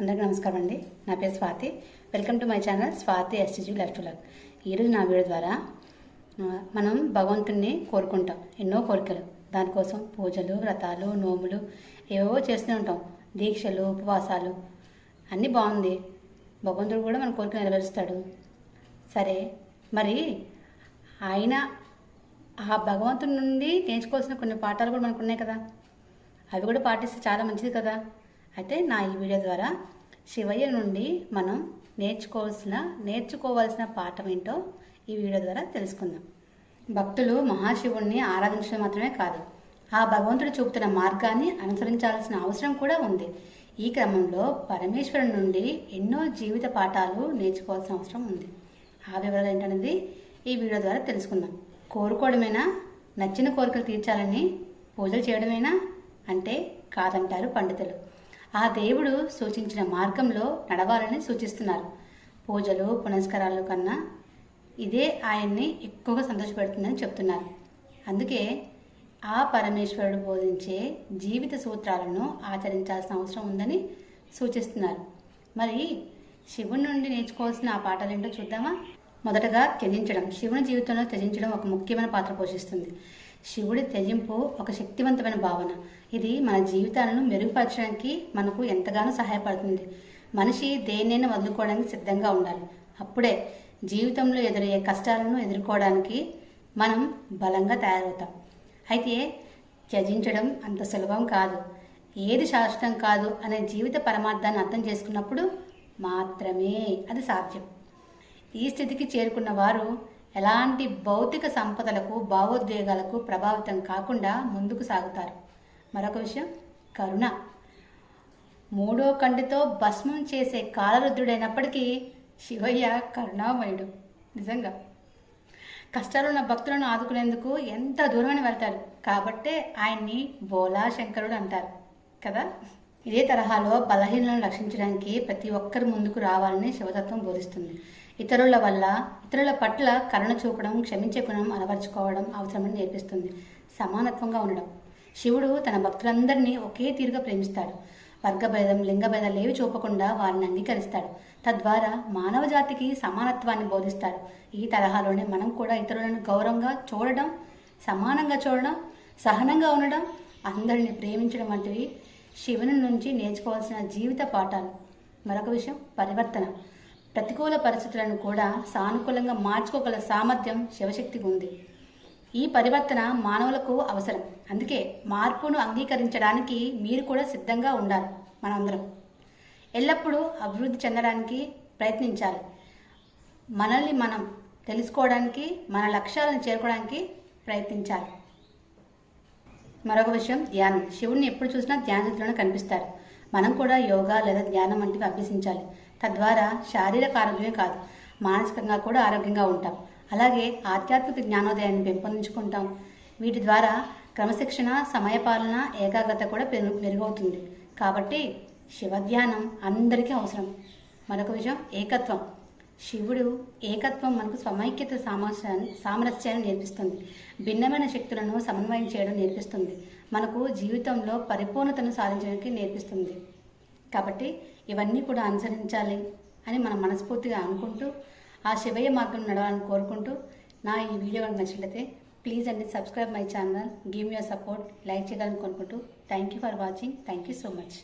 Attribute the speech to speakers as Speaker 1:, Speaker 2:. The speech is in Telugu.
Speaker 1: అందరికీ నమస్కారం అండి. నా పేరు Swathi. Welcome to my channel Swathi STG life to luck ఈరోజు నా వీడియో ద్వారా మనం భగవంతుణ్ణి కోరుకుంటాం. ఎన్నో కోరికలు. దానికోసం పూజలు వ్రతాలు నోములు ఏవో చేస్తూనే ఉంటాం. దీక్షలు ఉపవాసాలు. అన్నీ బాగుంది. భగవంతుడు కూడా మన కోరిక నెరవేరుస్తాడు. సరే మరి ఆయన ఆ భగవంతుడి నుండి నేర్చుకోవాల్సిన కొన్ని పాఠాలు కూడా మనకు ఉన్నాయి కదా. అవి కూడా పాటిస్తే చాలా మంచిది కదా. అయితే నా ఈ వీడియో ద్వారా శివయ్య నుండి మనం నేర్చుకోవాల్సిన నేర్చుకోవాల్సిన పాఠం ఏంటో ఈ వీడియో ద్వారా తెలుసుకుందాం. భక్తులు మహాశివుణ్ణి ఆరాధించడం మాత్రమే కాదు ఆ భగవంతుడు చూపుతున్న మార్గాన్ని అనుసరించాల్సిన అవసరం కూడా ఉంది. ఈ క్రమంలో పరమేశ్వరుని నుండి ఎన్నో జీవిత పాఠాలు నేర్చుకోవాల్సిన అవసరం ఉంది. ఆ వివరాలు ఏంటనేది ఈ వీడియో ద్వారా తెలుసుకుందాం. కోరుకోవడమేనా? నచ్చిన కోరికలు తీర్చాలని పూజలు చేయడమేనా? అంటే కాదంటారు పండితులు. ఆ దేవుడు సూచించిన మార్గంలో నడవాలని సూచిస్తున్నారు. పూజలు పునస్కారాలు కన్నా ఇదే ఆయన్ని ఎక్కువగా సంతోషపెడుతుందని చెప్తున్నారు. అందుకే ఆ పరమేశ్వరుడు బోధించే జీవిత సూత్రాలను ఆచరించాల్సిన అవసరం ఉందని సూచిస్తున్నారు. మరి శివుని నుండి నేర్చుకోవాల్సిన ఆ పాఠాలు ఏంటో చూద్దామా? మొదటగా త్యజించడం. శివుని జీవితంలో త్యజించడం ఒక ముఖ్యమైన పాత్ర పోషిస్తుంది. శివుడి త్యజింపు ఒక శక్తివంతమైన భావన. ఇది మన జీవితాలను మెరుగుపరచడానికి మనకు ఎంతగానో సహాయపడుతుంది. మనిషి దేన్నైనా వదులుకోవడానికి సిద్ధంగా ఉండాలి. అప్పుడే జీవితంలో ఎదురయ్యే కష్టాలను ఎదుర్కోవడానికి మనం బలంగా తయారవుతాం. అయితే త్యజించడం అంత సులభం కాదు. ఏది శాశ్వతం కాదు అనే జీవిత పరమార్థాన్ని అర్థం చేసుకున్నప్పుడు మాత్రమే అది సాధ్యం. ఈ స్థితికి చేరుకున్న వారు ఎలాంటి భౌతిక సంపదలకు భావోద్వేగాలకు ప్రభావితం కాకుండా ముందుకు సాగుతారు. మరొక విషయం కరుణ. మూడో కంటితో భస్మం చేసే కాలరుద్రుడైనప్పటికీ శివయ్య కరుణామయుడు. నిజంగా. కష్టాలున్న భక్తులను ఆదుకునేందుకు ఎంత దూరమని వెళ్తారు. కాబట్టే ఆయన్ని బోలా శంకరుడు అంటారు. కదా? ఇదే తరహాలో బలహీనలను రక్షించడానికి ప్రతి ఒక్కరు ముందుకు రావాలని శివతత్వం బోధిస్తుంది. ఇతరుల వల్ల ఇతరుల పట్ల కరుణ చూపడం క్షమించే గుణం అలవర్చుకోవడం అవసరమని నేర్పిస్తుంది. సమానత్వంగా ఉండడం. శివుడు తన భక్తులందరినీ ఒకే తీరుగా ప్రేమిస్తాడు. వర్గభేదం లింగభేదాలు ఏవి చూపకుండా వారిని అంగీకరిస్తాడు. తద్వారా మానవ జాతికి సమానత్వాన్ని బోధిస్తాడు. ఈ తరహాలోనే మనం కూడా ఇతరులను గౌరవంగా చూడడం సమానంగా చూడడం సహనంగా ఉండడం అందరిని ప్రేమించడం వంటివి శివుని నుంచి నేర్చుకోవాల్సిన జీవిత పాఠాలు. మరొక విషయం పరివర్తన. ప్రతికూల పరిస్థితులను కూడా సానుకూలంగా మార్చుకోగల సామర్థ్యం శివశక్తికి ఉంది. ఈ పరివర్తన మానవులకు అవసరం. అందుకే మార్పును అంగీకరించడానికి మీరు కూడా సిద్ధంగా ఉండాలి మనందరం. ఎల్లప్పుడూ అభివృద్ధి చెందడానికి ప్రయత్నించాలి. మనల్ని మనం తెలుసుకోవడానికి మన లక్ష్యాలను చేరుకోవడానికి ప్రయత్నించాలి. మరొక విషయం ధ్యానం. శివుడిని ఎప్పుడు చూసినా ధ్యానస్థితిలోనే కనిపిస్తారు. మనం కూడా యోగా లేదా ధ్యానం వంటివి అభ్యసించాలి. తద్వారా శారీరక ఆరోగ్యమే కాదు మానసికంగా కూడా ఆరోగ్యంగా ఉంటాం. అలాగే ఆధ్యాత్మిక జ్ఞానోదయాన్ని పెంపొందించుకుంటాం. వీటి ద్వారా క్రమశిక్షణ సమయపాలన ఏకాగ్రత కూడా పెరుగు మెరుగవుతుంది. కాబట్టి శివధ్యానం అందరికీ అవసరం. మరొక విషయం ఏకత్వం. శివుడు ఏకత్వం మనకు సమైక్యత సామరస్యాన్ని సామరస్యాన్ని నేర్పిస్తుంది. భిన్నమైన శక్తులను సమన్వయం చేయడం నేర్పిస్తుంది. మనకు జీవితంలో పరిపూర్ణతను సాధించడానికి నేర్పిస్తుంది. కాబట్టి ఇవన్నీ కూడా అనుసరించాలి అని మనం మనస్ఫూర్తిగా అనుకుంటూ ఆ శివయ్య మార్గం నడవాలని కోరుకుంటూ నా ఈ వీడియో కనుక నచ్చినట్లయితే ప్లీజ్ అండి subscribe my channel give your support like చేయాలని కోరుకుంటూ thank you for watching thank you so much